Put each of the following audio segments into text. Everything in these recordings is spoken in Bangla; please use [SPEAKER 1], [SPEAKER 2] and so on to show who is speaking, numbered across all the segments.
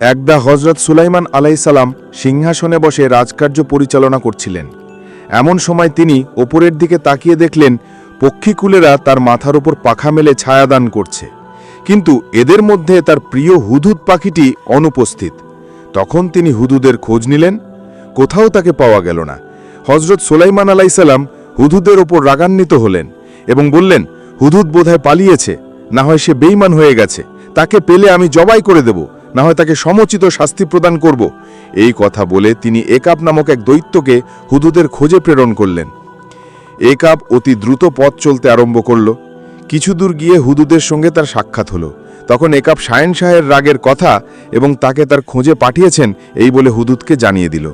[SPEAKER 1] একদা হজরত সুলাইমান আলাইসালাম সিংহাসনে বসে রাজকার্য পরিচালনা করছিলেন। এমন সময় তিনি ওপরের দিকে তাকিয়ে দেখলেন, পক্ষীকুলেরা তার মাথার ওপর পাখা মেলে ছায়াদান করছে। কিন্তু এদের মধ্যে তার প্রিয় হুদুদ পাখিটি অনুপস্থিত। তখন তিনি হুদুদের খোঁজ নিলেন, কোথাও তাকে পাওয়া গেল না। হজরত সোলাইমান আলাইসাল্লাম হুদুদের ওপর রাগান্বিত হলেন এবং বললেন, হুদুদ বোধহয় পালিয়েছে, না হয় সে বেইমান হয়ে গেছে, তাকে পেলে আমি জবাই করে দেব। না হয় তাকে সমুচিত শাস্তি প্রদান করব। এই কথা বলে তিনি একাপ নামক এক দৈত্যকে হুদুদের খোঁজে প্রেরণ করলেন। একাপ অতি দ্রুত পথ চলতে আরম্ভ করল। কিছু দূর গিয়ে হুদুদের সঙ্গে তার সাক্ষাৎ হলো। তখন একাপ শায়েন শাহের রাগের কথা এবং তাকে তার খোঁজে পাঠিয়েছেন এই বলে হুদুদকে জানিয়ে দিল।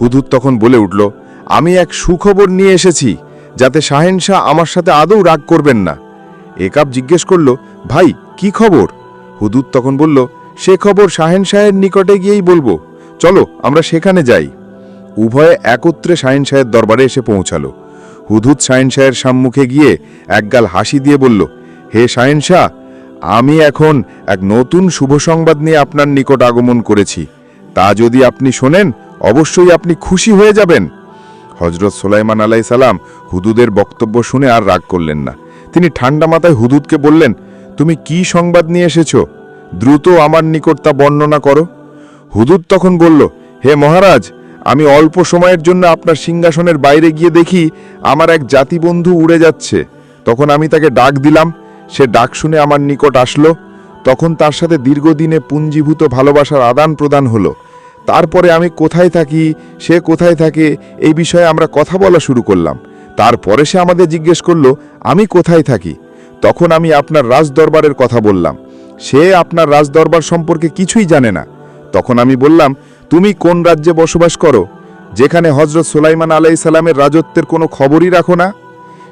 [SPEAKER 1] হুদুদ তখন বলে উঠল, আমি এক সুখবর নিয়ে এসেছি, যাতে শাহেন শাহ আমার সাথে আদৌ রাগ করবেন না। একাপ জিজ্ঞেস করল, ভাই, কি খবর? হুদুদ তখন বলল সে খবর শাহেন শাহের নিকটে গিয়েই বলব। চলো, আমরা সেখানে যাই। উভয়ে একত্রে শাহিন শাহের দরবারে এসে পৌঁছালো। হুদুদ শাহিন শাহের সম্মুখে গিয়ে একগাল হাসি দিয়ে বলল, হে শাহিন শাহ, আমি এখন এক নতুন শুভ সংবাদ নিয়ে আপনার নিকট আগমন করেছি। তা যদি আপনি শোনেন, অবশ্যই আপনি খুশি হয়ে যাবেন। হজরত সোলাইমান আলাই সালাম হুদুদের বক্তব্য শুনে আর রাগ করলেন না। তিনি ঠান্ডা মাথায় হুদুদকে বললেন, তুমি কি সংবাদ নিয়ে এসেছ? দ্রুত আমার নিকট তা বর্ণনা করো। হুদুদ তখন বলল, হে মহারাজ, আমি অল্প সময়ের জন্য আপনার সিংহাসনের বাইরে গিয়ে দেখি আমার এক জাতিবন্ধু উড়ে যাচ্ছে। তখন আমি তাকে ডাক দিলাম, সে ডাক শুনে আমার নিকট আসলো। তখন তার সাথে দীর্ঘদিনে পুঞ্জীভূত ভালোবাসার আদান প্রদান হলো। তারপরে আমি কোথায় থাকি, সে কোথায় থাকে, এই বিষয়ে আমরা কথা বলা শুরু করলাম। তারপরে সে আমাদের জিজ্ঞেস করল, আমি কোথায় থাকি? তখন আমি আপনার রাজদরবারের কথা বললাম। সে আপনার রাজদরবার সম্পর্কে কিছুই জানে না। তখন আমি বললাম, তুমি কোন রাজ্যে বসবাস করো, যেখানে হজরত সুলাইমান আলাই সালামের রাজত্বের কোনো খবরই রাখো না?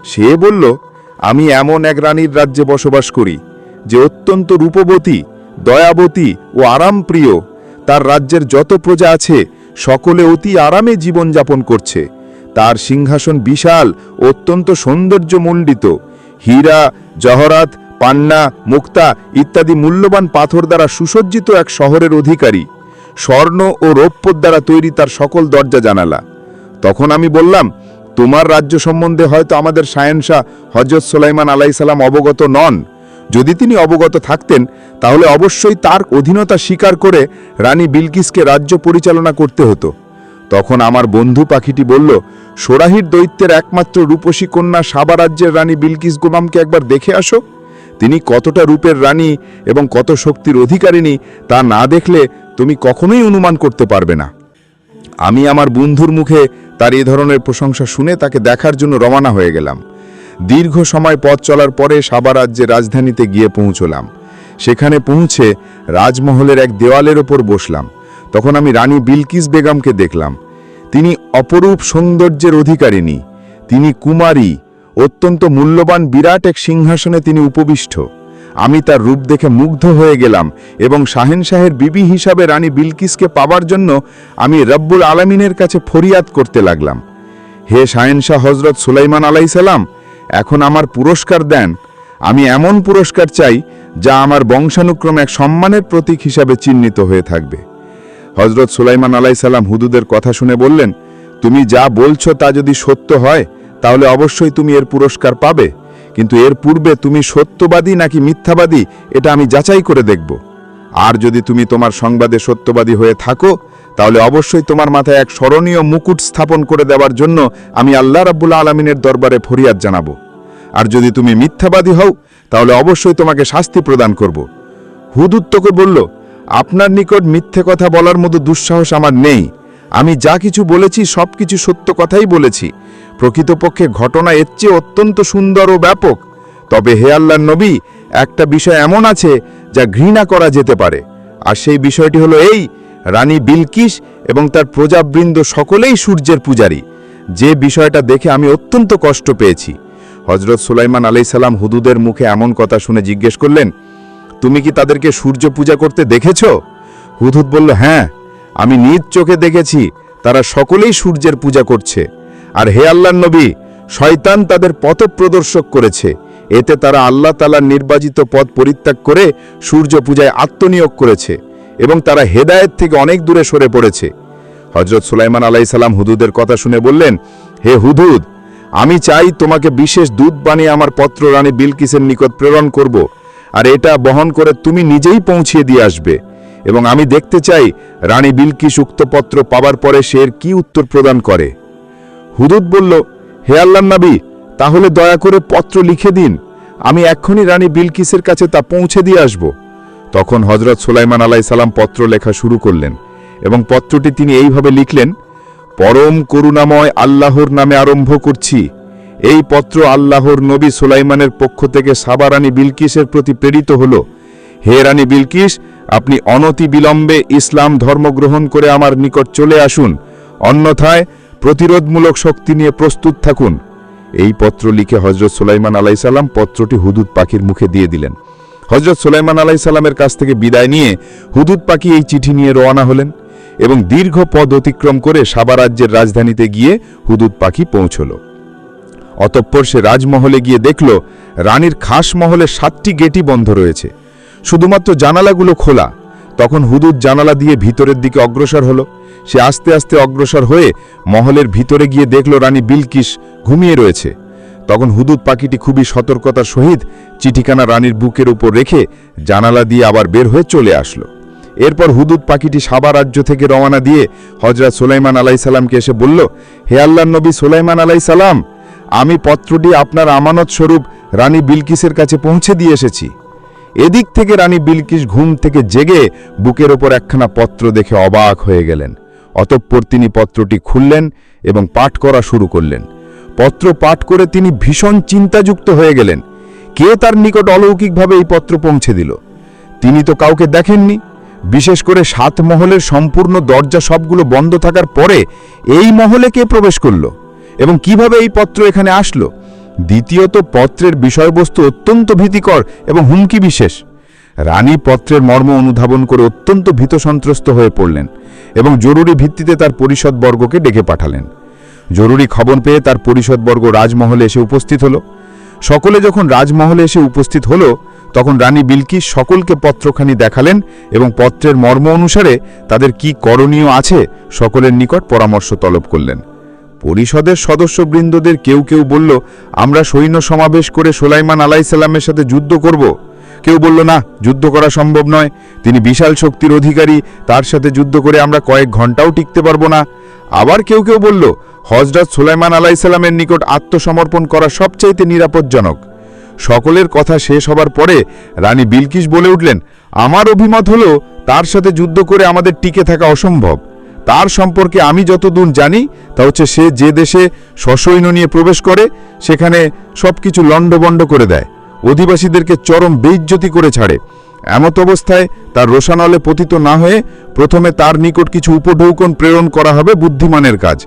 [SPEAKER 1] সে বলল, আমি এমন এক রানীর রাজ্যে বসবাস করি, যে অত্যন্ত রূপবতী, দয়াবতী ও আরামপ্রিয়। তার রাজ্যের যত প্রজা আছে, সকলে অতি আরামে জীবনযাপন করছে। তার সিংহাসন বিশাল, অত্যন্ত সৌন্দর্যমণ্ডিত। হীরা, জহরাত পান্না, মুক্তা ইত্যাদি মূল্যবান পাথর দ্বারা সুসজ্জিত এক শহরের অধিকারী। স্বর্ণ ও রৌপ্যর দ্বারা তৈরি তার সকল দরজা জানালা। তখন আমি বললাম, তোমার রাজ্য সম্বন্ধে হয়তো আমাদের শায়েনশাহ হজরত সোলাইমান আলাইসাল্লাম অবগত নন। যদি তিনি অবগত থাকতেন, তাহলে অবশ্যই তার অধীনতা স্বীকার করে রানী বিলকিসকে রাজ্য পরিচালনা করতে হতো। তখন আমার বন্ধু পাখিটি বলল, সোরাহির দৈত্যের একমাত্র রূপসী কন্যা সাবা রাজ্যের রানী বিলকিস গোমামকে একবার দেখে আসো। তিনি কতটা রূপের রানী এবং কত শক্তির অধিকারিণী তা না দেখলে তুমি কখনোই অনুমান করতে পারবে না। আমি আমার বন্ধুর মুখে তার এ ধরনের প্রশংসা শুনে তাকে দেখার জন্য রওনা হয়ে গেলাম। দীর্ঘ সময় পথ চলার পরে সাবা রাজ্যের রাজধানীতে গিয়ে পৌঁছলাম। সেখানে পৌঁছে রাজমহলের এক দেওয়ালের ওপর বসলাম। তখন আমি রানী বিলকিস বেগমকে দেখলাম। তিনি অপরূপ সৌন্দর্যের অধিকারিণী। তিনি কুমারী। অত্যন্ত মূল্যবান বিরাট এক সিংহাসনে তিনি উপবিষ্ট। আমি তার রূপ দেখে মুগ্ধ হয়ে গেলাম এবং শাহেন শাহের বিবি হিসাবে রানী বিলকিসকে পাবার জন্য আমি রব্বুল আলমিনের কাছে ফরিয়াদ করতে লাগলাম। হে শাহেনশাহ হজরত সুলাইমান আলাইসাল্লাম এখন আমার পুরস্কার দেন। আমি এমন পুরস্কার চাই যা আমার বংশানুক্রমে এক সম্মানের প্রতীক হিসাবে চিহ্নিত হয়ে থাকবে। হজরত সুলাইমান আলাইসাল্লাম হুদুদের কথা শুনে বললেন, তুমি যা বলছো তা যদি সত্য হয় তাহলে অবশ্যই তুমি এর পুরস্কার পাবে, কিন্তু এর পূর্বে তুমি সত্যবাদী নাকি মিথ্যাবাদী, এটা আমি যাচাই করে দেখব। আর যদি তুমি তোমার সংবাদে সত্যবাদী হয়ে থাকো, তাহলে অবশ্যই তোমার মাথায় এক স্মরণীয় মুকুট স্থাপন করে দেওয়ার জন্য আমি আল্লাহ রাব্বুল আলমিনের দরবারে ফরিয়াদ জানাব। আর যদি তুমি মিথ্যাবাদী হও, তাহলে অবশ্যই তোমাকে শাস্তি প্রদান করব। হুদুত্তকে বলল, আপনার নিকট মিথ্যে কথা বলার মতো দুঃসাহস আমার নেই। আমি যা কিছু বলেছি সব কিছু সত্য কথাই বলেছি। প্রকৃতপক্ষে ঘটনা এর চেয়ে অত্যন্ত সুন্দর ও ব্যাপক। তবে হে আল্লাহ নবী, একটা বিষয় এমন আছে যা ঘৃণা করা যেতে পারে। আর সেই বিষয়টি হলো এই, রানী বিলকিস এবং তার প্রজাবৃন্দ সকলেই সূর্যের পূজারী। যে বিষয়টা দেখে আমি অত্যন্ত কষ্ট পেয়েছি। হজরত সুলাইমান আলাই সালাম হুদুদের মুখে এমন কথা শুনে জিজ্ঞেস করলেন, তুমি কি তাদেরকে সূর্য পূজা করতে দেখেছ? হুদুদ বলল হ্যাঁ আমি নিজ চোখে দেখেছি। তারা সকলেই সূর্যের পূজা করছে। আর হে আল্লাহ নবী, শয়তান তাদের পথ প্রদর্শক করেছে। এতে তারা আল্লাহ তালার নির্বাচিত পথ পরিত্যাগ করে সূর্য পূজায় আত্মনিয়োগ করেছে এবং তারা হেদায়েত থেকে অনেক দূরে সরে পড়েছে। হজরত সুলাইমান আলাইসাল্লাম হুদুদের কথা শুনে বললেন, হে হুদুদ, আমি চাই তোমাকে বিশেষ দূত বানিয়ে আমার পত্র রানী বিলকিসের নিকট প্রেরণ করব, আর এটা বহন করে তুমি নিজেই পৌঁছিয়ে দিয়ে আসবে। এবং আমি দেখতে চাই রানী বিলকিস উক্ত পত্র পাবার পরে সে কি উত্তর প্রদান করে? হুদুদ বলল, হে আল্লাহ নাবি, তাহলে দয়া করে পত্র লিখে দিন। আমি এক্ষুনি রানী বিলকিসের কাছে তা পৌঁছে দিয়ে আসব। তখন হজরত সুলাইমান সালাম পত্র লেখা শুরু করলেন এবং পত্রটি তিনি এইভাবে লিখলেন, পরম করুণাময় আল্লাহর নামে আরম্ভ করছি। এই পত্র আল্লাহর নবী সুলাইমানের পক্ষ থেকে সাবা রানী বিলকিসের প্রতি প্রেরিত হল। হে রানী বিলকিস, আপনি অনতি বিলম্বে ইসলাম ধর্ম গ্রহণ করে আমার নিকট চলে আসুন। অন্যথায় প্রতিরোধমূলক শক্তি নিয়ে প্রস্তুত থাকুন। এই পত্র লিখে হজরত সুলাইমান আলাইসাল্লাম পত্রটি হুদুদ পাখির মুখে দিয়ে দিলেন। হজরত সুলাইমান আলাইসাল্লামের কাছ থেকে বিদায় নিয়ে হুদুদ পাখি এই চিঠি নিয়ে রওনা হলেন এবং দীর্ঘ পদ অতিক্রম করে সাবা রাজ্যের রাজধানীতে গিয়ে হুদুদ পাখি পৌঁছল। অতঃপর সে রাজমহলে গিয়ে দেখল, রানীর খাস মহলে সাতটি গেটই বন্ধ রয়েছে। শুধুমাত্র জানালাগুলো খোলা। তখন হুদুদ জানালা দিয়ে ভিতরের দিকে অগ্রসর হলো। সে আস্তে আস্তে অগ্রসর হয়ে মহলের ভিতরে গিয়ে দেখল রানী বিলকিস ঘুমিয়ে রয়েছে। তখন হুদুদ পাখিটি খুবই সতর্কতার সহিত চিঠিখানা রানীর বুকের উপর রেখে জানালা দিয়ে আবার বের হয়ে চলে আসলো। এরপর হুদুদ পাখিটি সাবা রাজ্য থেকে রওনা দিয়ে হজরত সুলাইমান আলাই সালামকে এসে বলল, হে আল্লাহ নবী সুলাইমান আলাই সালাম, আমি পত্রটি আপনার আমানত স্বরূপ রানী বিলকিসের কাছে পৌঁছে দিয়ে এসেছি। এদিক থেকে রানী বিলকিস ঘুম থেকে জেগে বুকের ওপর একখানা পত্র দেখে অবাক হয়ে গেলেন। অতঃপর তিনি পত্রটি খুললেন এবং পাঠ করা শুরু করলেন। পত্র পাঠ করে তিনি ভীষণ চিন্তাযুক্ত হয়ে গেলেন। কে তার নিকট অলৌকিকভাবে এই পত্র পৌঁছে দিল? তিনি তো কাউকে দেখেননি। বিশেষ করে সাত মহলের সম্পূর্ণ দরজা সবগুলো বন্ধ থাকার পরে এই মহলে কে প্রবেশ করল? এবং কীভাবে এই পত্র এখানে আসলো? দ্বিতীয়ত, পত্রের বিষয়বস্তু অত্যন্ত ভীতিকর এবং হুমকি বিশেষ রানী পত্রের মর্ম অনুধাবন করে অত্যন্ত ভীত সন্ত্রস্ত হয়ে পড়লেন এবং জরুরি ভিত্তিতে তার পরিষদবর্গকে ডেকে পাঠালেন। জরুরি খবর পেয়ে তার পরিষদবর্গ রাজমহলে এসে উপস্থিত হলো। সকলে যখন রাজমহলে এসে উপস্থিত হলো, তখন রানী বিলকিস সকলকে পত্রখানি দেখালেন এবং পত্রের মর্ম অনুসারে তাদের কি করণীয় আছে সকলের নিকট পরামর্শ তলব করলেন। পরিষদের সদস্যবৃন্দদের কেউ কেউ বলল, আমরা সৈন্য সমাবেশ করে সোলাইমান আলাইসাল্লামের সাথে যুদ্ধ করব। কেউ বলল, না, যুদ্ধ করা সম্ভব নয়। তিনি বিশাল শক্তির অধিকারী, তার সাথে যুদ্ধ করে আমরা কয়েক ঘন্টাও টিকতে পারব না। আবার কেউ কেউ বলল, হজরত সুলাইমান আলাইসাল্লামের নিকট আত্মসমর্পণ করা সবচাইতে নিরাপদজনক। সকলের কথা শেষ হবার পরে রানী বিলকিস বলে উঠলেন, আমার অভিমত হলো, তার সাথে যুদ্ধ করে আমাদের টিকে থাকা অসম্ভব। তার সম্পর্কে আমি যতদূর জানি, তা হচ্ছে সে যে দেশে সসৈন্য নিয়ে প্রবেশ করে, সেখানে সবকিছু লণ্ডবণ্ড করে দেয়। অধিবাসীদেরকে চরম বেইজ্জতি করে ছাড়ে। এমত অবস্থায় তার রোশানলে পতিত না হয়ে প্রথমে তার নিকট কিছু উপঢৌকন প্রেরণ করা হবে বুদ্ধিমানের কাজ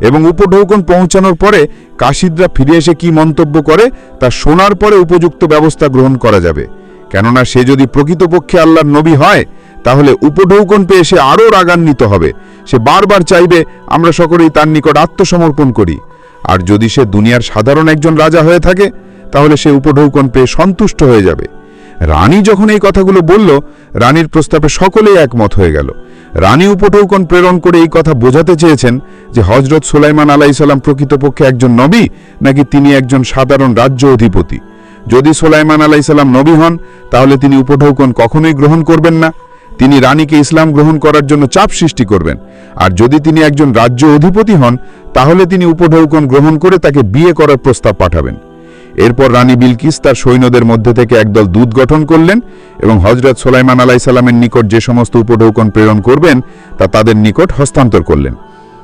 [SPEAKER 1] এবং উপঢৌকন পৌঁছানোর পরে কাশিদরা ফিরে এসে কি মন্তব্য করে তা শোনার পরে উপযুক্ত ব্যবস্থা গ্রহণ করা যাবে। কেননা সে যদি প্রকৃতপক্ষে আল্লাহর নবী হয়, তাহলে উপঢৌকন পেয়ে সে আরও রাগান্বিত হবে। সে বারবার চাইবে, আমরা সকলেই তার নিকট আত্মসমর্পণ করি। আর যদি সে দুনিয়ার সাধারণ একজন রাজা হয়ে থাকে তাহলে সে উপঢৌকন পেয়ে সন্তুষ্ট হয়ে যাবে। রানী যখন এই কথাগুলো বলল, রানীর প্রস্তাবে সকলেই একমত হয়ে গেল। রানী উপঢৌকন প্রেরণ করে এই কথা বোঝাতে চেয়েছেন যে হজরত সুলাইমান আলাহ আলাইসাল্লাম প্রকৃতপক্ষে একজন নবী নাকি তিনি একজন সাধারণ রাজ্য অধিপতি। যদি সোলাইমান আলাইসাল্লাম নবী হন, তাহলে তিনি উপঢৌকন কখনোই গ্রহণ করবেন না। তিনি রানীকে ইসলাম গ্রহণ করার জন্য চাপ সৃষ্টি করবেন। আর যদি তিনি একজন রাজ্য অধিপতি হন, তাহলে তিনি উপঢৌকন গ্রহণ করে তাকে বিয়ে করার প্রস্তাব পাঠাবেন। এরপর রানী বিলকিস তার সৈন্যদের মধ্যে থেকে একদল দূত গঠন করলেন এবং হজরত সোলাইমান আলাই সাল্লামের নিকট যে সমস্ত উপঢৌকন প্রেরণ করবেন, তা তাদের নিকট হস্তান্তর করলেন।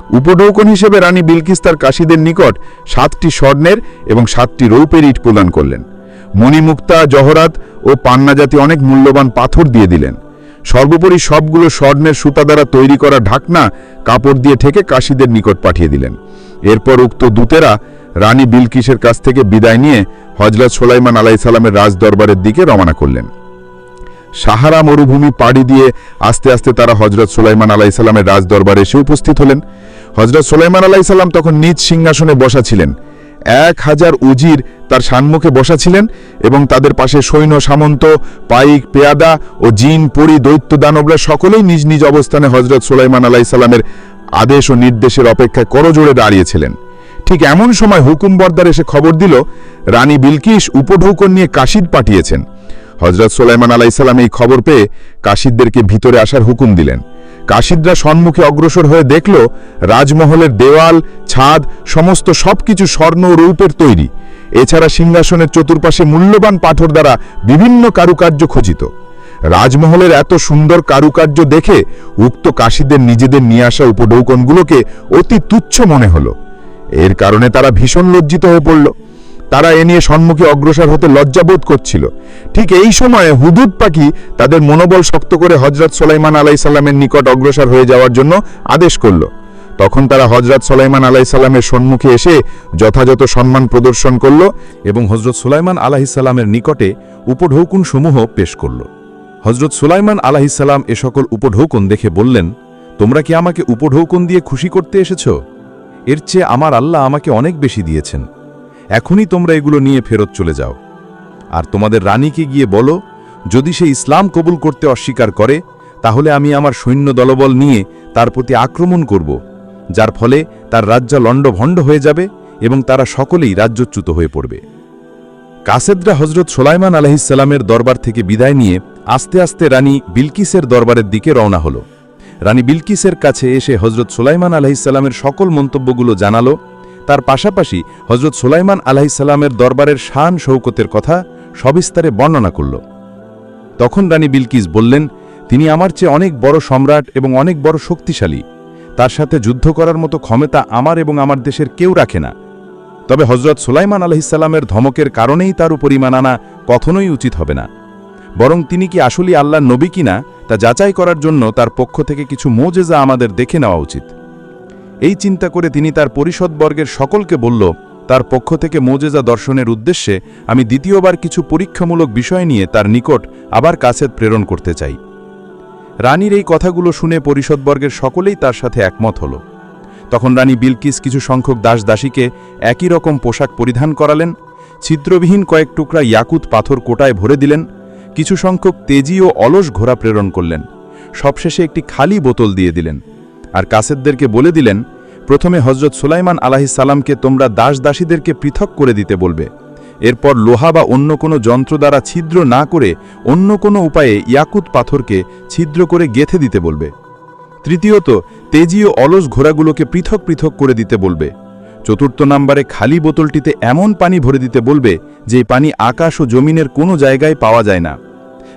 [SPEAKER 1] উপঢৌকন হিসেবে রানী বিলকিস তার কাশীদের নিকট সাতটি স্বর্ণের এবং সাতটি রৌপের ইট প্রদান করলেন। মণিমুক্তা, জহরাত ও পান্না জাতি অনেক মূল্যবান পাথর দিয়ে দিলেন। সর্বোপরি সবগুলো স্বর্ণের সুতা দ্বারা তৈরি করা ঢাকনা কাপড় দিয়ে ঠেকে কাশীদের নিকট পাঠিয়ে দিলেন। এরপর উক্ত দূতেরা রানী বিলকিসের কাছ থেকে বিদায় নিয়ে হজরত সোলাইমান আলাই সালামের রাজদরবারের দিকে রওনা করলেন। সাহারা মরুভূমি পাড়ি দিয়ে আস্তে আস্তে তারা হজরত সোলাইমান আলাই সালামের রাজদরবারে এসে উপস্থিত হলেন। হজরত সোলাইমান আলাই সাল্লাম তখন নিজ সিংহাসনে বসা ছিলেন।
[SPEAKER 2] এক হাজার উজির তার সান্মুখে বসা ছিলেন এবং তাদের পাশে সৈন্য, সামন্ত, পাইক, পেয়াদা ও জিন, পরি, দৈত্য, দানবরা সকলেই নিজ নিজ অবস্থানে হজরত সুলাইমান আলাহি সাল্লামের আদেশ ও নির্দেশের অপেক্ষায় করজোড়ে দাঁড়িয়েছিলেন ঠিক এমন সময় হুকুম বর্দার এসে খবর দিল, রানী বিলকিস উপঢৌকন নিয়ে কাশিদ পাঠিয়েছেন। হজরত সোলাইমান আলাইসাল্লাম এই খবর পেয়ে কাশিদদেরকে ভিতরে আসার হুকুম দিলেন। কাশিদরা সম্মুখে অগ্রসর হয়ে দেখল, রাজমহলের দেওয়াল, ছাদ, সমস্ত সবকিছু স্বর্ণ রূপের তৈরি। এছাড়া সিংহাসনের চতুর্পাশে মূল্যবান পাথর দ্বারা বিভিন্ন কারুকার্য খচিত। রাজমহলের এত সুন্দর কারুকার্য দেখে উক্ত কাশিদের নিজেদের নিয়ে আসা উপঢৌকনগুলোকে অতি তুচ্ছ মনে হলো। এর কারণে তারা ভীষণ লজ্জিত হয়ে পড়ল। তারা এ নিয়ে সম্মুখে অগ্রসর হতে লজ্জাবোধ করছিল। ঠিক এই সময়ে হুদুদ পাখি তাদের মনোবল শক্ত করে হজরত সোলাইমান আলাই সাল্লামের নিকট অগ্রসর হয়ে যাওয়ার জন্য আদেশ করল। তখন তারা হজরত সোলাইমান আলাই সাল্লামের সম্মুখে এসে যথাযথ সম্মান প্রদর্শন করল
[SPEAKER 1] এবং হজরত সুলাইমান আলাহিসাল্লামের নিকটে উপঢৌকুন সমূহ পেশ করল। হজরত সুলাইমান আলাহিসাল্লাম এ সকল উপঢৌকন দেখে বললেন, তোমরা কি আমাকে উপঢৌকন দিয়ে খুশি করতে এসেছ? এর চেয়ে আমার আল্লাহ আমাকে অনেক বেশি দিয়েছেন। এখনই তোমরা এগুলো নিয়ে ফেরত চলে যাও। আর তোমাদের রানীকে গিয়ে বলো, যদি সে ইসলাম কবুল করতে অস্বীকার করে, তাহলে আমি আমার সৈন্য দলবল নিয়ে তার প্রতি আক্রমণ করব, যার ফলে তার রাজ্য লণ্ডভণ্ড হয়ে যাবে এবং তারা সকলেই রাজ্যচ্যুত হয়ে পড়বে। কাসেদরা হজরত সোলাইমান আলহিসাল্লামের দরবার থেকে বিদায় নিয়ে আস্তে আস্তে রানী বিলকিসের দরবারের দিকে রওনা হল। রানী বিলকিসের কাছে এসে হজরত সোলাইমান আলহিসাল্লামের সকল মন্তব্যগুলো জানালো। তার পাশাপাশি হজরত সোলাইমান আলহিসাল্লামের দরবারের শান শৌকতের কথা সবিস্তারে বর্ণনা করল। তখন রানী বিলকিস বললেন, তিনি আমার চেয়ে অনেক বড় সম্রাট এবং অনেক বড় শক্তিশালী। তার সাথে যুদ্ধ করার মতো ক্ষমতা আমার এবং আমার দেশের কেউ রাখে না। তবে হজরত সুলাইমান আলহিসাল্লামের ধমকের কারণেই তার উপর ইমান আনা কখনোই উচিত হবে না। বরং তিনি কি আসলেই আল্লাহর নবী কিনা তা যাচাই করার জন্য তার পক্ষ থেকে কিছু মোজেজা আমাদের দেখে নেওয়া উচিত। এই চিন্তা করে তিনি তার পরিষদবর্গের সকলকে বলল, তার পক্ষ থেকে মোজেজা দর্শনের উদ্দেশ্যে আমি দ্বিতীয়বার কিছু পরীক্ষামূলক বিষয় নিয়ে তার নিকট আবার কাছেদ প্রেরণ করতে চাই। রানীর এই কথাগুলো শুনে পরিষদবর্গের সকলেই তার সাথে একমত হল। তখন রানী বিলকিস কিছু সংখ্যক দাস দাসীকে একই রকম পোশাক পরিধান করালেন, ছিদ্রবিহীন কয়েক টুকরা ইয়াকুত পাথর কোটায় ভরে দিলেন কিছু সংখ্যক তেজি ও অলস ঘোড়া প্রেরণ করলেন। সবশেষে একটি খালি বোতল দিয়ে দিলেন। আর কাসেদদেরকে বলে দিলেন, প্রথমে হজরত সুলাইমান আলাহিসাল্লামকে তোমরা দাস দাসীদেরকে পৃথক করে দিতে বলবে। এরপর লোহা বা অন্য কোনো যন্ত্র দ্বারা ছিদ্র না করে অন্য কোনো উপায়ে ইয়াকুত পাথরকে ছিদ্র করে গেথে দিতে বলবে। তৃতীয়ত, তেজি ও অলস ঘোড়াগুলোকে পৃথক পৃথক করে দিতে বলবে। চতুর্থ নম্বরে খালি বোতলটিতে এমন পানি ভরে দিতে বলবে যে পানি আকাশ ও জমিনের কোনো জায়গায় পাওয়া যায় না।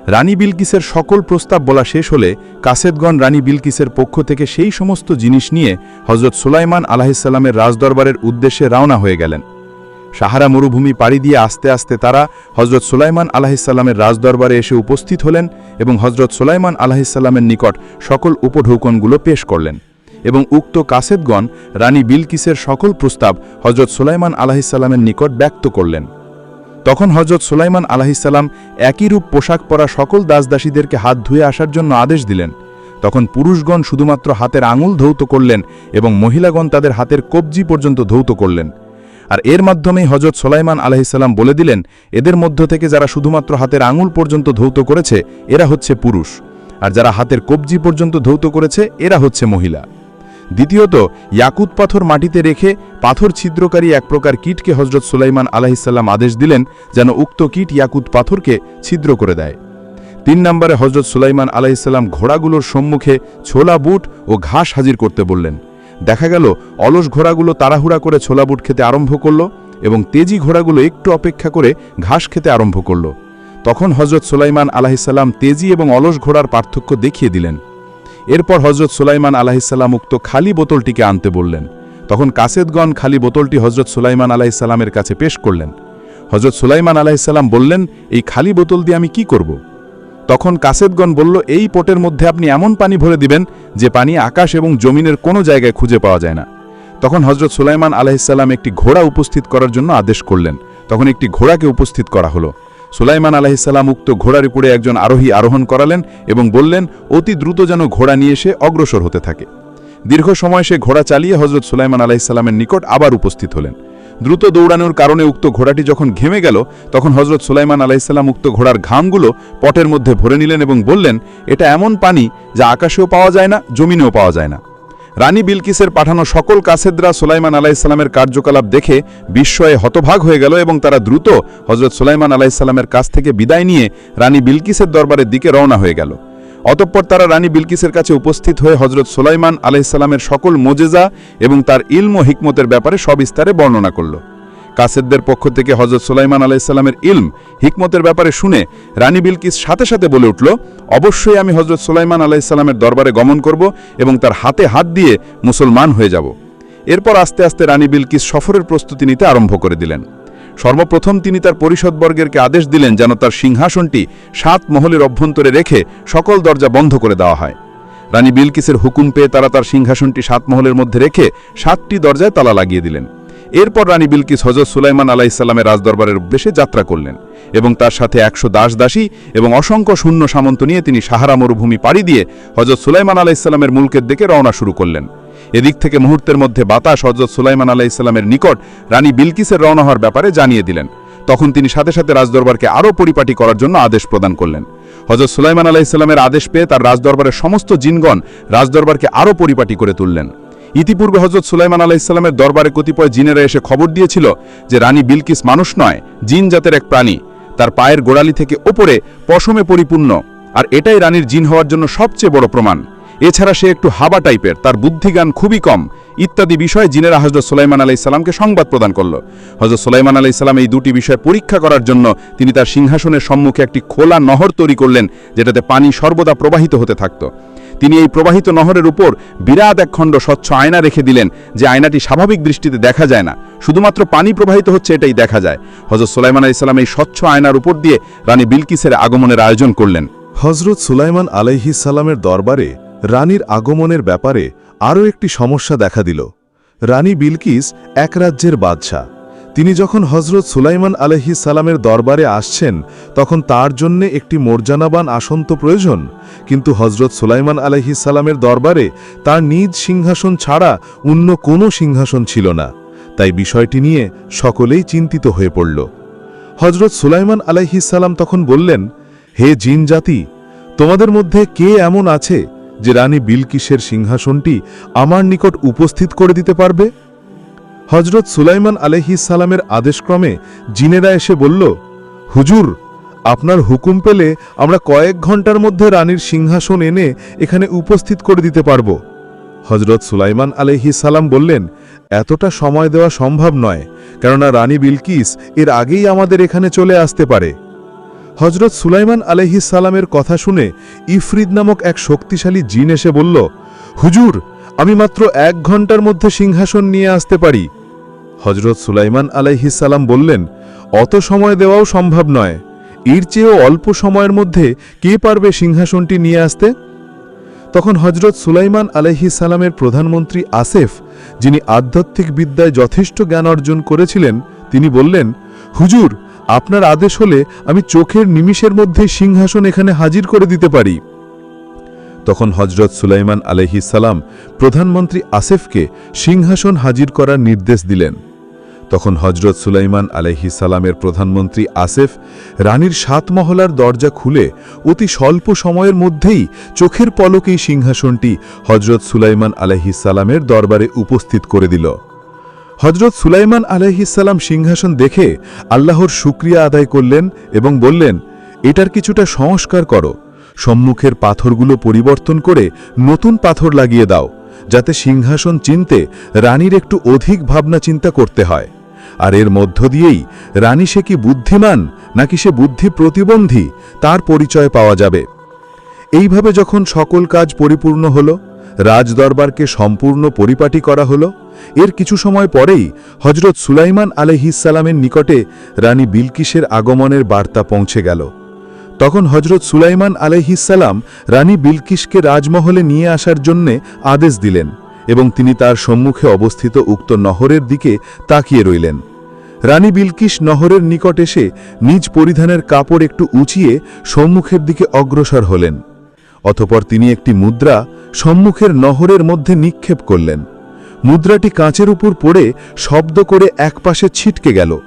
[SPEAKER 1] রানী বিলকিসের সকল প্রস্তাব বলা শেষ হলে কাসেদগণ রানী বিলকিসের পক্ষ থেকে সেই সমস্ত জিনিস নিয়ে হজরত সুলাইমান আলাহিসাল্লামের রাজদরবারের উদ্দেশ্যে রওনা হয়ে গেলেন। সাহারা মরুভূমি পাড়ি দিয়ে আস্তে আস্তে তারা হজরত সুলাইমান আলাহিসাল্লামের রাজদরবারে এসে উপস্থিত হলেন এবং হজরত সুলাইমান আলাহিসাল্লামের নিকট সকল উপঢৌকনগুলো পেশ করলেন। এবং উক্ত কাসেদগণ রানী বিলকিসের সকল প্রস্তাব হজরত সুলাইমান আলাহিসাল্লামের নিকট ব্যক্ত করলেন। তখন হজরত সুলাইমান আলাহিসাল্লাম একই রূপ পোশাক পরা সকল দাসদাসীদেরকে হাত ধুয়ে আসার জন্য আদেশ দিলেন। তখন পুরুষগণ শুধুমাত্র হাতের আঙুল ধৌত করলেন এবং মহিলাগণ তাদের হাতের কবজি পর্যন্ত ধৌত করলেন। আর এর মাধ্যমেই হজরত সোলাইমান আলাহিসাল্লাম বলে দিলেন, এদের মধ্য থেকে যারা শুধুমাত্র হাতের আঙুল পর্যন্ত ধৌত করেছে, এরা হচ্ছে পুরুষ। আর যারা হাতের কবজি পর্যন্ত ধৌত করেছে, এরা হচ্ছে মহিলা। দ্বিতীয়ত, ইয়াকুত পাথর মাটিতে রেখে পাথর ছিদ্রকারী এক প্রকার কীটকে হজরত সুলাইমান আলাহিসাল্লাম আদেশ দিলেন যেন উক্ত কীট ইয়াকুত পাথরকে ছিদ্র করে দেয়। তিন নম্বরে হজরত সুলাইমান আলাহিসাল্লাম ঘোড়াগুলোর সম্মুখে ছোলা বুট ও ঘাস হাজির করতে বললেন। দেখা গেল, অলস ঘোড়াগুলো তাড়াহুড়া করে ছোলা বুট খেতে আরম্ভ করল এবং তেজি ঘোড়াগুলো একটু অপেক্ষা করে ঘাস খেতে আরম্ভ করল। তখন হজরত সুলাইমান আলাহিসাল্লাম তেজি এবং অলস ঘোড়ার পার্থক্য দেখিয়ে দিলেন। এরপর হজরত সুলাইমান আলাহিসাল্লাম উক্ত খালি বোতলটিকে আনতে বললেন। তখন কাসেদগণ খালি বোতলটি হজরত সুলাইমান আলাহিসাল্লামের কাছে পেশ করলেন। হজরত সুলাইমান আলাহিসাল্লাম বললেন, এই খালি বোতল দিয়ে আমি কি করব? তখন কাসেদগণ বলল, এই পটের মধ্যে আপনি এমন পানি ভরে দিবেন যে পানি আকাশ এবং জমিনের কোনো জায়গায় খুঁজে পাওয়া যায় না। তখন হজরত সুলাইমান আলাহিসাল্লাম একটি ঘোড়া উপস্থিত করার জন্য আদেশ করলেন। তখন একটি ঘোড়াকে উপস্থিত করা হলো। সুলাইমান আলাহিসাল্লাম উক্ত ঘোড়ার উপরে একজন আরোহী আরোহণ করালেন এবং বললেন, অতি দ্রুত যেন ঘোড়া নিয়ে এসে অগ্রসর হতে থাকে। দীর্ঘ সময় সে ঘোড়া চালিয়ে হজরত সুলাইমান আলাহিসাল্লামের নিকট আবার উপস্থিত হলেন।
[SPEAKER 3] দ্রুত দৌড়ানোর কারণে উক্ত ঘোড়াটি যখন ঘেমে গেল, তখন হজরত সুলাইমান আলাইসাল্লাম উক্ত ঘোড়ার ঘামগুলো পটের মধ্যে ভরে নিলেন এবং বললেন, এটা এমন পানি যা আকাশেও পাওয়া যায় না, জমিনেও পাওয়া যায় না। রানী বিলকিসের পাঠানো সকল কাসেদরা সুলাইমান আলাইসাল্লামের কার্যকলাপ দেখে বিস্ময়ে হতভাগ হয়ে গেল এবং তারা দ্রুত হজরত সুলাইমান আলাইসাল্লামের কাছ থেকে বিদায় নিয়ে রানী বিলকিসের দরবারের দিকে রওনা হয়ে গেল। অতঃপর তারা রানী বিলকিসের কাছে উপস্থিত হয়ে হজরত সুলাইমান আলাইসাল্লামের সকল মোজেজা এবং তার ইলম ও হিকমতের ব্যাপারে সবিস্তারে বর্ণনা করল। কাসেদদের পক্ষ থেকে হজরত সুলাইমান আলাইসাল্লামের ইলম, হিকমতের ব্যাপারে শুনে রানী বিলকিস সাথে সাথে বলে উঠল, অবশ্যই আমি হজরত সুলাইমান আলাইসাল্লামের দরবারে গমন করব এবং তার হাতে হাত দিয়ে মুসলমান হয়ে যাব। এরপর আস্তে আস্তে রানী বিলকিস সফরের প্রস্তুতি নিতে আরম্ভ করে দিলেন। সর্বপ্রথম তিনি তার পরিষদবর্গেরকে আদেশ দিলেন যেন তার সিংহাসনটি সাত মহলের অভ্যন্তরে রেখে সকল দরজা বন্ধ করে দেওয়া হয়। রানী বিলকিসের হুকুম পেয়ে তারা তার সিংহাসনটি সাত মহলের মধ্যে রেখে সাতটি দরজায় তালা লাগিয়ে দিলেন। এরপর রানী বিলকিস হজরত সুলাইমান আলাইসাল্লামের রাজদরবারের উদ্দেশ্যে যাত্রা করলেন এবং তার সাথে একশো দাস দাসী এবং অসংখ্য শূন্য সামন্ত নিয়ে তিনি সাহারা মরুভূমি পাড়ি দিয়ে হজরত সুলাইমান আলাইসাল্লামের মুলকের দিকে রওনা শুরু করলেন। এদিক থেকে মুহূর্তের মধ্যে বাতাস হজরত সুলাইমান আলাইসাল্লামের নিকট রানী বিলকিসের রওনা হওয়ার ব্যাপারে জানিয়ে দিলেন। তখন তিনি সাথে সাথে রাজদরবারকে আরও পরিপাটি করার জন্য আদেশ প্রদান করলেন। হজরত সুলাইমান আলাইসাল্লামের আদেশ পেয়ে তার রাজদরবারের সমস্ত জিনগণ রাজদরবারকে আরও পরিপাটি করে তুললেন। ইতিপূর্বে হজরত সুলাইমান আলাইসাল্লামের দরবারে কতিপয় জিনেরা এসে খবর দিয়েছিল যে রানী বিলকিস মানুষ নয়, জিন জাতের এক প্রাণী। তার পায়ের গোড়ালি থেকে ওপরে পশমে পরিপূর্ণ। আর এটাই রানীর জিন হওয়ার জন্য সবচেয়ে বড় প্রমাণ। এছাড়া সে একটু হাবা টাইপের, তার বুদ্ধিজ্ঞান খুবই কম। ইত্যাদি বিষয়ে জিনেরা হজরত সুলাইমান আলাইসাল্লামকে সংবাদ প্রদান করল। হজরত সুলাইমান আলাইসাল্লাম এই দুটি বিষয় পরীক্ষা করার জন্য তিনি তার সিংহাসনের সম্মুখে একটি খোলা নহর তৈরি করলেন, যেটাতে পানি সর্বদা প্রবাহিত হতে থাকত। তিনি এই প্রবাহিত নহরের উপর বিরাট একখণ্ড স্বচ্ছ আয়না রেখে দিলেন যে আয়নাটি স্বাভাবিক দৃষ্টিতে দেখা যায় না। শুধুমাত্র পানি প্রবাহিত হচ্ছে এটাই দেখা যায়। হজরত সুলাইমান আলাইসাল্লাম এই স্বচ্ছ আয়নার উপর দিয়ে রানী বিলকিসের আগমনের আয়োজন করলেন।
[SPEAKER 1] হজরত সুলাইমান আলাইহিসাল্লামের দরবারে রানীর আগমনের ব্যাপারে আরও একটি সমস্যা দেখা দিল। রানী বিলকিস এক রাজ্যের বাদশাহ। তিনি যখন হজরত সুলাইমান আলহিসাল্লামের দরবারে আসছেন, তখন তার জন্য একটি মর্যানাবান আসন তো প্রয়োজন। কিন্তু হজরত সুলাইমান আলহিসাল্লামের দরবারে তার নিজ সিংহাসন ছাড়া অন্য কোনো সিংহাসন ছিল না। তাই বিষয়টি নিয়ে সকলেই চিন্তিত হয়ে পড়ল। হজরত সুলাইমান আলাইহিসাল্লাম তখন বললেন, হে জিন জাতি, তোমাদের মধ্যে কে এমন আছে যে রানী বিলকিসের সিংহাসনটি আমার নিকট উপস্থিত করে দিতে পারবে? হজরত সুলাইমান আলহিসাল্লামের আদেশক্রমে জিনেরা এসে বলল, হুজুর, আপনার হুকুম পেলে আমরা কয়েক ঘণ্টার মধ্যে রানীর সিংহাসন এনে এখানে উপস্থিত করে দিতে পারব। হজরত সুলাইমান আলহিসাল্লাম বললেন, এতটা সময় দেওয়া সম্ভব নয়, কেননা রানী বিলকিস এর আগেই আমাদের এখানে চলে আসতে পারে। হজরত সুলাইমান আলহিসাল্লামের কথা শুনে ইফরিদ নামক এক শক্তিশালী জিন এসে বলল, হুজুর আমি মাত্র এক ঘণ্টার মধ্যে সিংহাসন নিয়ে আসতে পারি। হজরত সুলাইমান আলাইহিসাল্লাম বললেন, অত সময় দেওয়াও সম্ভব নয়। এর চেয়েও অল্প সময়ের মধ্যে কে পারবে সিংহাসনটি নিয়ে আসতে? তখন হজরত সুলাইমান আলাইহিসাল্লামের প্রধানমন্ত্রী আসেফ, যিনি আধ্যাত্মিক বিদ্যায় যথেষ্ট জ্ঞান অর্জন করেছিলেন, তিনি বললেন, হুজুর, আপনার আদেশ হলে আমি চোখের নিমিষের মধ্যে সিংহাসন এখানে হাজির করে দিতে পারি। তখন হজরত সুলাইমান আলহিসাল্লাম প্রধানমন্ত্রী আসেফকে সিংহাসন হাজির করার নির্দেশ দিলেন। তখন হজরত সুলাইমান আলহিসাল্লামের প্রধানমন্ত্রী আসেফ রানীর সাত মহলার দরজা খুলে অতি স্বল্প সময়ের মধ্যেই চোখের পলকেই সিংহাসনটি হজরত সুলাইমান আলহিসাল্লামের দরবারে উপস্থিত করে দিল। হজরত সুলাইমান আলহিসাল্লাম সিংহাসন দেখে আল্লাহর শুক্রিয়া আদায় করলেন এবং বললেন, এটার কিছুটা সংস্কার করো। সম্মুখের পাথরগুলো পরিবর্তন করে নতুন পাথর লাগিয়ে দাও, যাতে সিংহাসন চিনতে রানীর একটু অধিক ভাবনা চিন্তা করতে হয়। আর এর মধ্য দিয়েই রানী সে কি বুদ্ধিমান নাকি সে বুদ্ধি প্রতিবন্ধী তার পরিচয় পাওয়া যাবে। এইভাবে যখন সকল কাজ পরিপূর্ণ হল, রাজদরবারকে সম্পূর্ণ পরিপাটি করা হলো, এর কিছু সময় পরেই হজরত সুলাইমান আলহিসাল্লামের নিকটে রানী বিলকিসের আগমনের বার্তা পৌঁছে গেল। তখন হজরত সুলাইমান আলহিসাল্লাম রানী বিলকিসকে রাজমহলে নিয়ে আসার জন্যে আদেশ দিলেন এবং তিনি তার সম্মুখে অবস্থিত উক্ত নহরের দিকে তাকিয়ে রইলেন। রানী বিলকিস নহরের নিকট এসে নিজ পরিধানের কাপড় একটু উঁচিয়ে সম্মুখের দিকে অগ্রসর হলেন। অতপর তিনি একটি মুদ্রা সম্মুখের নহরের মধ্যে নিক্ষেপ করলেন। মুদ্রাটি কাঁচের উপর পড়ে শব্দ করে একপাশে ছিটকে গেল।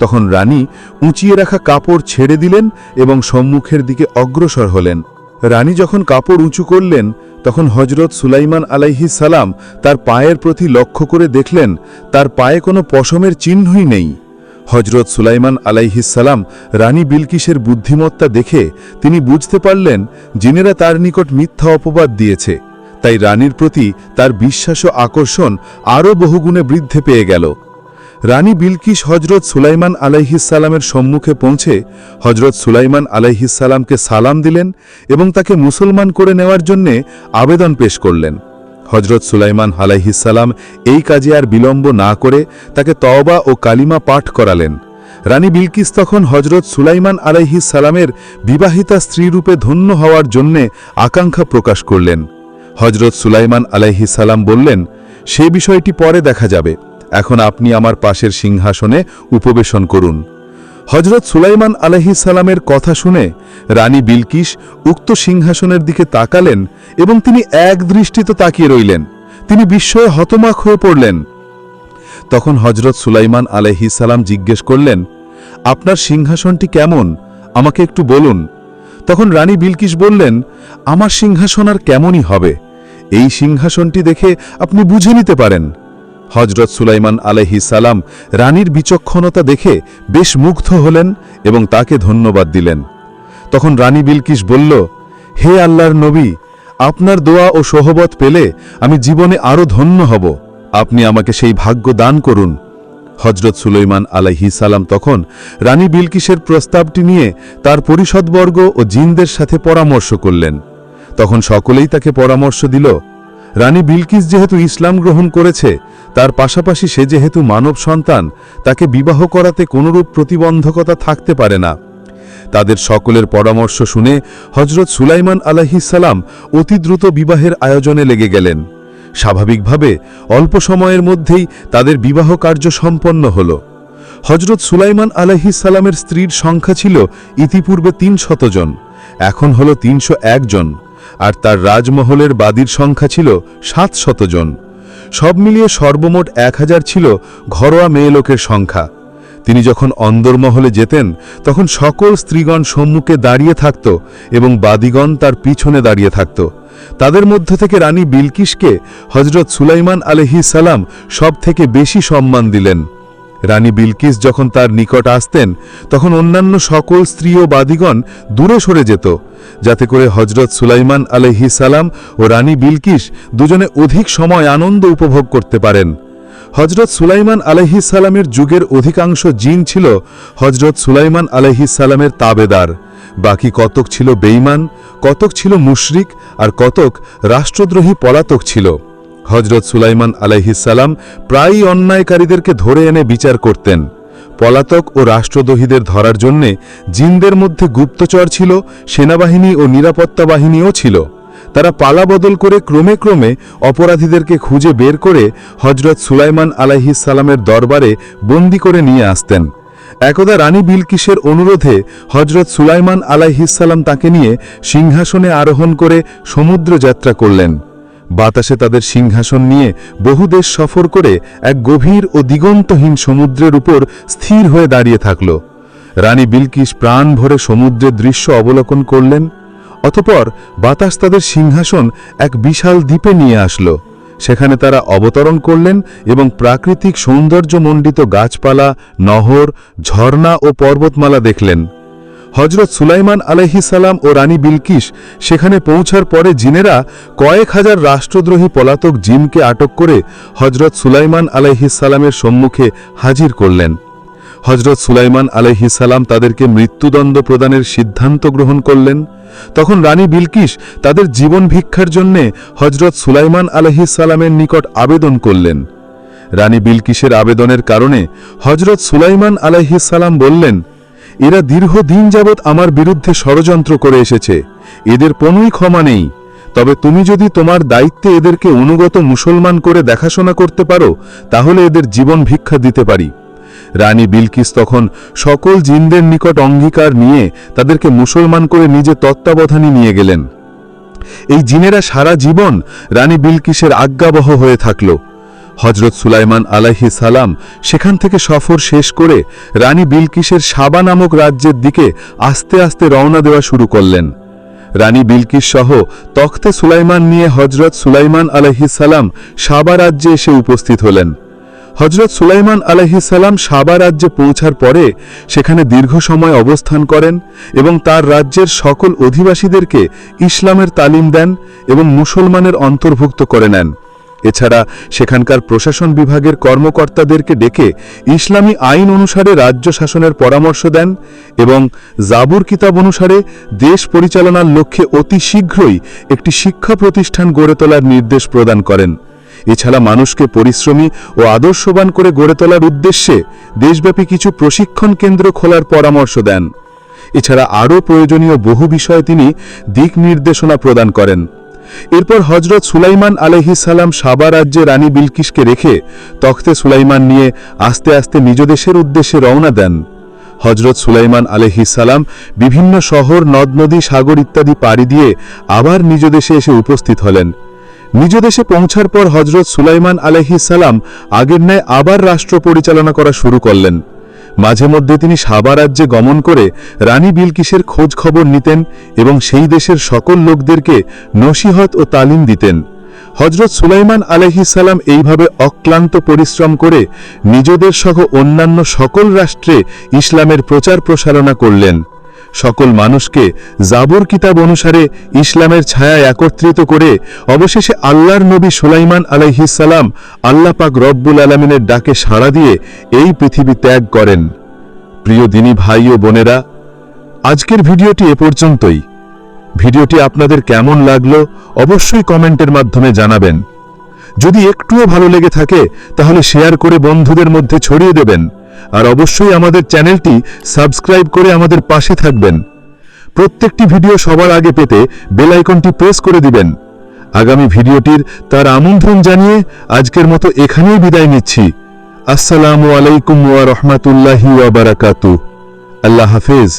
[SPEAKER 1] তখন রানী উঁচিয়ে রাখা কাপড় ছেড়ে দিলেন এবং সম্মুখের দিকে অগ্রসর হলেন। রানী যখন কাপড় উঁচু করলেন, তখন হজরত সুলাইমান আলাইহি সালাম তার পায়ের প্রতি লক্ষ্য করে দেখলেন, তার পায়ে কোনো পশমের চিহ্নই নেই। হজরত সুলাইমান আলাইহিসাল্লাম রানী বিলকিসের বুদ্ধিমত্তা দেখে তিনি বুঝতে পারলেন, জিনেরা তার নিকট মিথ্যা অপবাদ দিয়েছে। তাই রানীর প্রতি তার বিশ্বাস ও আকর্ষণ আরও বহুগুণে বৃদ্ধি পেয়ে গেল। রানী বিলকিস হজরত সুলাইমান আলাইহিসাল্লামের সম্মুখে পৌঁছে হজরত সুলাইমান আলাইহিসাল্লামকে সালাম দিলেন এবং তাকে মুসলমান করে নেওয়ার জন্যে আবেদন পেশ করলেন। হজরত সুলাইমান আলাইহিসাল্লাম এই কাজে আর বিলম্ব না করে তাকে তওবা ও কালিমা পাঠ করালেন। রানী বিলকিস তখন হজরত সুলাইমান আলাইহিসাল্লামের বিবাহিতা স্ত্রীরূপে ধন্য হওয়ার জন্যে আকাঙ্ক্ষা প্রকাশ করলেন। হজরত সুলাইমান আলাইহিসাল্লাম বললেন, সে বিষয়টি পরে দেখা যাবে। এখন আপনি আমার পাশের সিংহাসনে উপবেশন করুন। হজরত সুলাইমান আলহিসাল্লামের কথা শুনে রানী বিলকিস উক্ত সিংহাসনের দিকে তাকালেন এবং তিনি এক দৃষ্টিতে তাকিয়ে রইলেন। তিনি বিস্ময়ে হতমাক হয়ে পড়লেন। তখন হজরত সুলাইমান আলহিসাল্লাম জিজ্ঞেস করলেন, আপনার সিংহাসনটি কেমন? আমাকে একটু বলুন। তখন রানী বিলকিস বললেন, আমার সিংহাসন আর কেমনই হবে? এই সিংহাসনটি দেখে আপনি বুঝে নিতে পারেন। হজরত সুলাইমান আলহি সালাম রানীর বিচক্ষণতা দেখে বেশ মুগ্ধ হলেন এবং তাকে ধন্যবাদ দিলেন। তখন রানী বিলকিস বলল, হে আল্লাহর নবী, আপনার দোয়া ও সহবত পেলে আমি জীবনে আরও ধন্য হব। আপনি আমাকে সেই ভাগ্য দান করুন। হজরত সুলাইমান আলাইহি সালাম তখন রানী বিলকিসের প্রস্তাবটি নিয়ে তার পরিষদবর্গ ও জিনদের সাথে পরামর্শ করলেন। তখন সকলেই তাকে পরামর্শ দিল রানী বিলকিস যেহেতু ইসলাম গ্রহণ করেছে, তার পাশাপাশি সে যেহেতু মানব সন্তান, তাকে বিবাহ করাতে কোনরূপ প্রতিবন্ধকতা থাকতে পারে না। তাদের সকলের পরামর্শ শুনে হজরত সুলাইমান আলাহিসাল্লাম অতি দ্রুত বিবাহের আয়োজনে লেগে গেলেন। স্বাভাবিকভাবে অল্প সময়ের মধ্যেই তাদের বিবাহ কার্য সম্পন্ন হল। হজরত সুলাইমান আলাহিসাল্লামের স্ত্রীর সংখ্যা ছিল ইতিপূর্বে তিন জন, এখন হল তিনশো জন। আর তার রাজমহলের বাদীর সংখ্যা ছিল সাত জন। সব মিলিয়ে সর্বমোট এক হাজার ছিল ঘরোয়া মেয়ে লোকের সংখ্যা। তিনি যখন অন্দরমহলে যেতেন, তখন সকল স্ত্রীগণ সম্মুখে দাঁড়িয়ে থাকত এবং বাদীগণ তার পিছনে দাঁড়িয়ে থাকত। তাদের মধ্য থেকে রানী বিলকিসকে হজরত সুলাইমান আলহি সালাম সব থেকে বেশি সম্মান দিলেন। রানী বিলকিস যখন তার নিকট আসতেন, তখন অন্যান্য সকল স্ত্রী ও বাদীগণ দূরে সরে যেত, যাতে করে হজরত সুলাইমান আলহি সালাম ও রানী বিলকিস দুজনে অধিক সময় আনন্দ উপভোগ করতে পারেন। হজরত সুলাইমান আলহি সালামের যুগের অধিকাংশ জিন ছিল হজরত সুলাইমান আলহি সালামের তাবেদার। বাকি কতক ছিল বেইমান কতক ছিল মুশরিক আর কতক রাষ্ট্রদ্রোহী পলাতক ছিল। হজরত সুলাইমান আলাইহিসাল্লাম প্রায়ই অন্যায়কারীদেরকে ধরে এনে বিচার করতেন। পলাতক ও রাষ্ট্রদ্রোহীদের ধরার জন্যে জিনদের মধ্যে গুপ্তচর ছিল, সেনাবাহিনী ও নিরাপত্তা বাহিনীও ছিল। তারা পালা বদল করে ক্রমে ক্রমে অপরাধীদেরকে খুঁজে বের করে হজরত সুলাইমান আলাইহিসাল্লামের দরবারে বন্দি করে নিয়ে আসতেন। একদা রানী বিলকিসের অনুরোধে হজরত সুলাইমান আলাইহিসাল্লাম তাকে নিয়ে সিংহাসনে আরোহণ করে সমুদ্র যাত্রা করলেন। বাতাসে তাদের সিংহাসন নিয়ে বহু দেশ সফর করে এক গভীর ও দিগন্তহীন সমুদ্রের উপর স্থির হয়ে দাঁড়িয়ে থাকল। রানী বিলকিস প্রাণ ভরে সমুদ্রের দৃশ্য অবলোকন করলেন, অতপর বাতাস তাদের সিংহাসন এক বিশাল দ্বীপে নিয়ে আসলো। সেখানে তারা অবতরণ করলেন এবং প্রাকৃতিক সৌন্দর্যমণ্ডিত গাছপালা, নহর, ঝর্ণা ও পর্বতমালা দেখলেন। হজরত সুলাইমান সালাম ও রানী বিলকিস সেখানে পৌঁছার পরে জিনেরা কয়েক হাজার রাষ্ট্রদ্রোহী পলাতক জিনকে আটক করে হজরত সুলাইমান সালামের সম্মুখে হাজির করলেন। হজরত সুলাইমান সালাম তাদেরকে মৃত্যুদণ্ড প্রদানের সিদ্ধান্ত গ্রহণ করলেন। তখন রানী বিলকিস তাদের জীবন ভিক্ষার জন্যে হজরত সুলাইমান সালামের নিকট আবেদন করলেন। রানী বিলকিসের আবেদনের কারণে হজরত সুলাইমান সালাম বললেন এরা দীর্ঘদিন যাবৎ আমার বিরুদ্ধে ষড়যন্ত্র করে এসেছে। এদের কোনোই ক্ষমা নেই। তবে তুমি যদি তোমার দায়িত্বে এদেরকে অনুগত মুসলমান করে দেখাশোনা করতে পারো, তাহলে এদের জীবন ভিক্ষা দিতে পারি। রানী বিলকিস তখন সকল জিনদের নিকট অঙ্গীকার নিয়ে তাদেরকে মুসলমান করে নিজে তত্ত্বাবধানে নিয়ে গেলেন। এই জিনেরা সারা জীবন রানী বিলকিসের আজ্ঞাবহ হয়ে থাকল। হজরত সুলাইমান আলাইহি সালাম সেখান থেকে সফর শেষ করে রানী বিলকিসের সাবা নামক রাজ্যের দিকে আস্তে আস্তে রওনা দেওয়া শুরু করলেন। রানী বিলকিস সহ তখতে সুলাইমান নিয়ে হজরত সুলাইমান আলাইহিসাল্লাম সাবা রাজ্যে এসে উপস্থিত হলেন। হজরত সুলাইমান আলাইহিসাল্লাম সাবা রাজ্যে পৌঁছার পরে সেখানে দীর্ঘ সময় অবস্থান করেন এবং তার রাজ্যের সকল অধিবাসীদেরকে ইসলামের তালিম দেন এবং মুসলমানের অন্তর্ভুক্ত করে নেন। এছাড়া সেখানকার প্রশাসন বিভাগের কর্মকর্তাদেরকে ডেকে ইসলামী আইন অনুসারে রাজ্য শাসনের পরামর্শ দেন এবং জাবুর কিতাব অনুসারে দেশ পরিচালনার লক্ষ্যে অতি শীঘ্রই একটি শিক্ষা প্রতিষ্ঠান গড়ে তোলার নির্দেশ প্রদান করেন। এছাড়া মানুষকে পরিশ্রমী ও আদর্শবান করে গড়ে তোলার উদ্দেশ্যে দেশব্যাপী কিছু প্রশিক্ষণ কেন্দ্র খোলার পরামর্শ দেন। এছাড়া আরও প্রয়োজনীয় বহু বিষয়ে তিনি দিক নির্দেশনা প্রদান করেন। এরপর হজরত সুলাইমান আলহিসাল্লাম সাবা রাজ্যে রানী বিলকিসকে রেখে তখতে সুলাইমান নিয়ে আস্তে আস্তে নিজ দেশের উদ্দেশ্যে রওনা দেন। হজরত সুলাইমান আলহিসাল্লাম বিভিন্ন শহর, নদ, নদী, সাগর ইত্যাদি পাড়ি দিয়ে আবার নিজ দেশে এসে উপস্থিত হলেন। নিজ দেশে পৌঁছার পর হজরত সুলাইমান আলহিসাল্লাম আগের ন্যায় আবার রাষ্ট্র পরিচালনা করা শুরু করলেন। মাঝে মধ্যে তিনি সাবা রাজ্যে গমন করে রানী বিলকিসের খোঁজ খবর নিতেন এবং সেই দেশের সকল লোকদেরকে নসিহত ও তালিম দিতেন। হজরত সুলাইমান আলহিসাল্লাম এইভাবে অক্লান্ত পরিশ্রম করে নিজদের সহ অন্যান্য সকল রাষ্ট্রে ইসলামের প্রচার প্রসারণা করলেন। সকল মানুষকে জাবর কিতাব অনুসারে ইসলামের ছায়া একত্রিত করে অবশেষে আল্লাহর নবী সুলাইমান আলাইহিসাল্লাম আল্লাহ পাক রব্বুল আলমিনের ডাকে সাড়া দিয়ে এই পৃথিবী ত্যাগ করেন। প্রিয় দিনী ভাই ও বোনেরা, আজকের ভিডিওটি এ পর্যন্তই। ভিডিওটি আপনাদের কেমন লাগল অবশ্যই কমেন্টের মাধ্যমে জানাবেন। যদি একটুও ভালো লেগে থাকে, তাহলে শেয়ার করে বন্ধুদের মধ্যে ছড়িয়ে দেবেন। আর অবশ্যই আমাদের চ্যানেলটি সাবস্ক্রাইব করে আমাদের পাশে থাকবেন। প্রত্যেকটি ভিডিও সবার আগে পেতে বেল আইকনটি প্রেস করে দিবেন। আগামী ভিডিওটির তার আমন্ত্রণ জানিয়ে আজকের মতো এখানেই বিদায় নিচ্ছি। আসসালামু আলাইকুম ওয়া রহমাতুল্লাহি ওয়া বারাকাতু আল্লাহ হাফেজ।